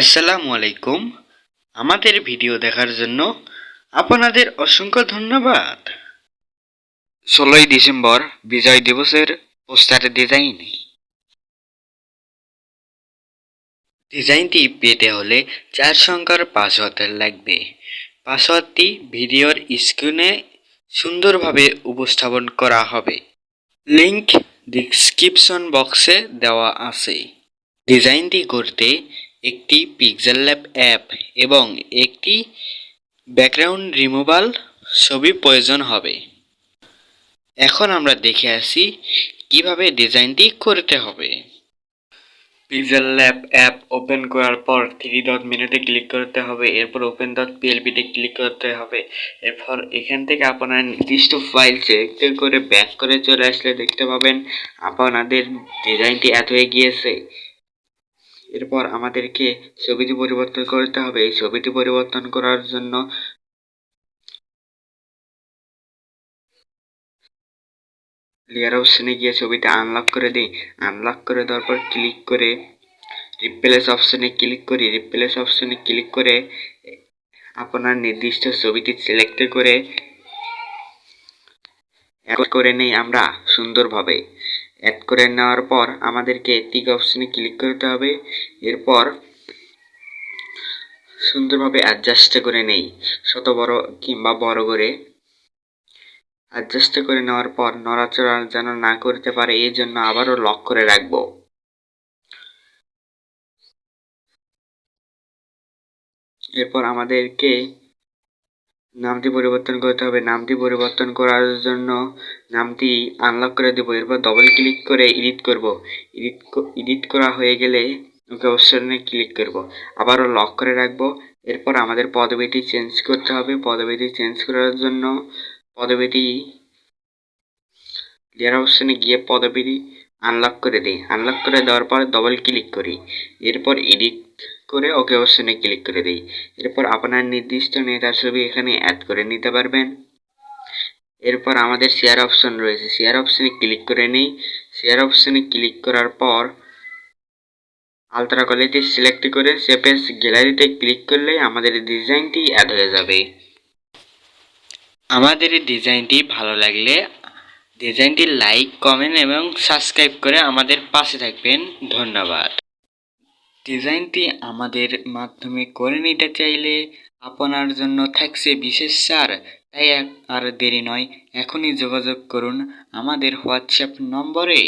আসসালামু আলাইকুম। আমাদের ভিডিও দেখার জন্য আপনাদের অসংখ্য ধন্যবাদ। ষোলোই ডিসেম্বর বিজয় দিবসের পোস্টার ডিজাইন। ডিজাইনটি পেতে হলে চার সংখ্যার পাসওয়ার্ড লাগবে। পাসওয়ার্ডটি ভিডিওর স্ক্রিনে সুন্দরভাবে উপস্থাপন করা হবে। লিংক ডিসক্রিপশন বক্সে দেওয়া আছে। ডিজাইনটি করতে একটি পিক্সেল ল্যাব অ্যাপ এবং একটি ব্যাকগ্রাউন্ড রিমুভাল ছবি প্রয়োজন হবে। এখন আমরা দেখে আসি কীভাবে ডিজাইনটি করতে হবে। পিক্সেল ল্যাব অ্যাপ ওপেন করার পর থ্রি ডট মেনুতে ক্লিক করতে হবে, এরপর ওপেন ডট পিএলপিতে ক্লিক করতে হবে। এরপর এখান থেকে আপনার নির্দিষ্ট ফাইল সিলেক্ট করে ব্যাক করে চলে আসলে দেখতে পাবেন, আপনাদের ডিজাইনটি এত হয়ে গিয়েছে এরপর আমাদেরকে ছবিটি পরিবর্তন করতে হবে। এই ছবিটি পরিবর্তন করার জন্য লেয়ার অপশনে গিয়ে ছবিটা আনলক করে দিই। আনলক করে দেওয়ার পর ক্লিক করে রিপ্লেস অপশনে ক্লিক করি। রিপ্লেস অপশনে ক্লিক করে আপনার নির্দিষ্ট ছবিটি সিলেক্ট করে করে নেই আমরা সুন্দরভাবে। অ্যাড করে নেওয়ার পর আমাদেরকে টিক অপশনে ক্লিক করতে হবে। এরপর সুন্দরভাবে অ্যাডজাস্ট করে নেই, শত বড় কিংবা বড় করে। অ্যাডজাস্ট করে নেওয়ার পর নড়াচড়া যেন না করতে পারে, এই জন্য আবারও লক করে রাখব। এরপর আমাদেরকে নামটি পরিবর্তন করতে হবে। নামটি পরিবর্তন করার জন্য নামটি আনলক করে দেবো। এরপর ডবল ক্লিক করে এডিট করব। এডিট এডিট করা হয়ে গেলে ওকে অপশনে ক্লিক করব। আবারও লক করে রাখব। এরপর আমাদের পদবিটি চেঞ্জ করতে হবে। পদবিটি চেঞ্জ করার জন্য পদবিটি লেয়ার অপশনে গিয়ে পদবিটি আনলক করে দিই। আনলক করে দেওয়ার পর ডবল ক্লিক করি। এরপর এডিট করে ওকে অপশনে ক্লিক করে দিই। এরপর আপনার নির্দিষ্ট নেতার ছবি এখানে অ্যাড করে নিতে পারবেন। এরপর আমাদের শেয়ার অপশন রয়েছে। শেয়ার অপশনে ক্লিক করে নিই। শেয়ার অপশনে ক্লিক করার পর আলট্রা কোয়ালিটি সিলেক্ট করে সেপেস গ্যালারিতে ক্লিক করলে আমাদের ডিজাইনটি অ্যাড হয়ে যাবে। আমাদের ডিজাইনটি ভালো লাগলে ডিজাইনটি লাইক, কমেন্ট এবং সাবস্ক্রাইব করে আমাদের পাশে থাকবেন। ধন্যবাদ। ডিজাইনটি আমাদের মাধ্যমে করে নিতে চাইলে আপনার জন্য থাকছে বিশেষ সার তাই আর দেরি নয়, এখনই যোগাযোগ করুন আমাদের হোয়াটসঅ্যাপ নম্বরে।